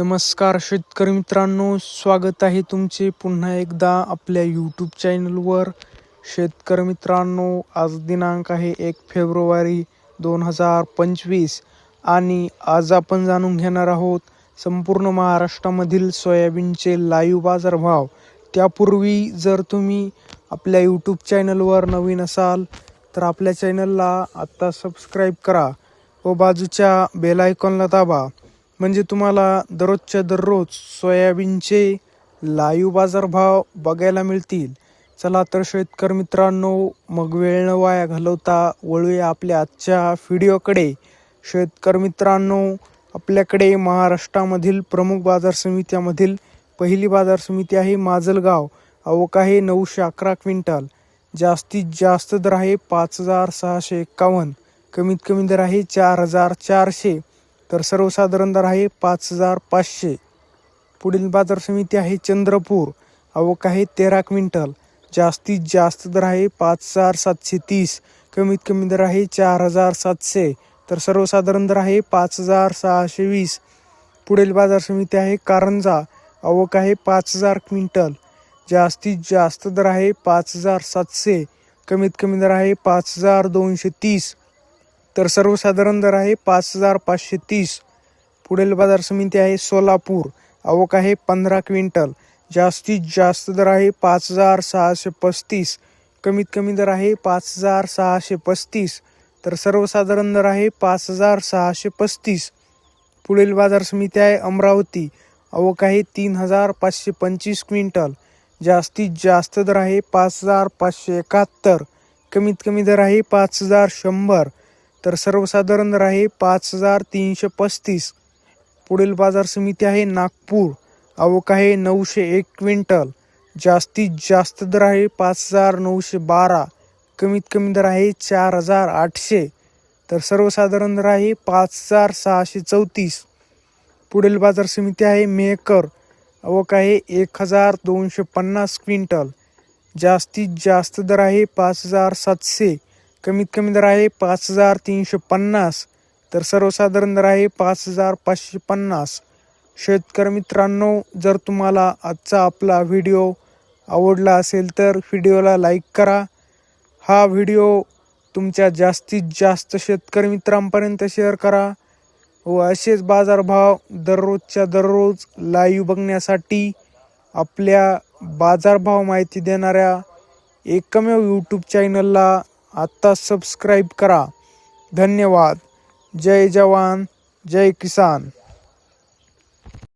नमस्कार शेतकरी मित्रांनो स्वागत आहे तुमचे पुन्हा एकदा आपल्या यूट्यूब चॅनलवर शेतकरी मित्रांनो आज दिनांक आहे एक फेब्रुवारी दोन हजार पंचवीस आणि आज आपण जाणून घेणार आहोत संपूर्ण महाराष्ट्रामधील सोयाबीनचे लाईव्ह बाजारभाव. त्यापूर्वी जर तुम्ही आपल्या यूट्यूब चॅनलवर नवीन असाल तर आपल्या चॅनलला आत्ता सबस्क्राईब करा व बाजूच्या बेल आयकॉनला दाबा. म्हणजे तुम्हाला दररोजच्या दररोज सोयाबीनचे लाईव्ह बाजारभाव बघायला मिळतील. चला तर शेतकरी मित्रांनो मग वेळ न वाया घालवता वळूया आपल्या आजच्या व्हिडिओकडे. शेतकरी मित्रांनो आपल्याकडे महाराष्ट्रामधील प्रमुख बाजार समित्यामधील पहिली बाजार समिती आहे माजलगाव. आवक आहे नऊशे अकरा क्विंटल. जास्तीत जास्त दर आहे पाच हजार सहाशे एक्कावन्न कमीत कमी दर आहे चार हजार चारशे. तर सर्वसाधारण दर आहे पाच हजार पाचशे. पुढील बाजार समिती आहे चंद्रपूर. आवक आहे तेरा क्विंटल. जास्तीत जास्त दर आहे पाच हजार सातशे तीस. कमीत कमी दर आहे चार हजार सातशे. तर सर्वसाधारण दर आहे पाच हजार सहाशे वीस. पुढील बाजार समिती आहे कारंजा. आवक आहे पाच हजार क्विंटल. जास्तीत जास्त दर आहे पाच हजार सातशे. कमीत कमी दर आहे पाच हजार दोनशे तीस. तर सर्वसाधारण दर आहे पाच हजार पाचशे तीस. पुढील बाजार समिती आहे सोलापूर. आवक आहे पंधरा क्विंटल. जास्तीत जास्त दर आहे पाच हजार सहाशे पस्तीस. कमीत कमी दर आहे पाच हजार सहाशे पस्तीस. तर सर्वसाधारण दर आहे पाच हजार सहाशे पस्तीस. पुढील बाजार समिती आहे अमरावती. आवक आहे तीन हजार पाचशे पंचवीस क्विंटल. जास्तीत जास्त दर आहे पाच हजार पाचशे एकाहत्तर. कमीत कमी दर आहे पाच हजार शंभर. तर सर्वसाधारण दर आहे पाच हजार तीनशे पस्तीस. पुढील बाजार समिती आहे नागपूर. आवक आहे नऊशे एक क्विंटल. जास्तीत जास्त दर आहे पाच हजार नऊशे बारा. कमीत कमी दर आहे चार हजार आठशे. तर सर्वसाधारण दर आहे पाच हजार सहाशे चौतीस. पुढील बाजार समिती आहे मेहकर. आवक आहे एक हजार दोनशे पन्नास क्विंटल. जास्तीत जास्त दर आहे पाच हजार सातशे. कमीत कमी दर आहे पाच हजार तीनशे पन्नास तर सर्वसाधारण दर आहे पाच हजार पाचशे पन्नास. शेतकरी मित्रांनो जर तुम्हाला आजचा आपला व्हिडिओ आवडला असेल तर व्हिडिओला लाईक करा. हा व्हिडिओ तुमच्या जास्तीत जास्त शेतकरी मित्रांपर्यंत शेअर करा व असेच बाजारभाव दररोजच्या दररोज लाईव्ह बघण्यासाठी आपल्या बाजारभाव माहिती देणाऱ्या एकमेव यूट्यूब चॅनलला आत्ता सबस्क्राईब करा. धन्यवाद. जय जवान जय किसान.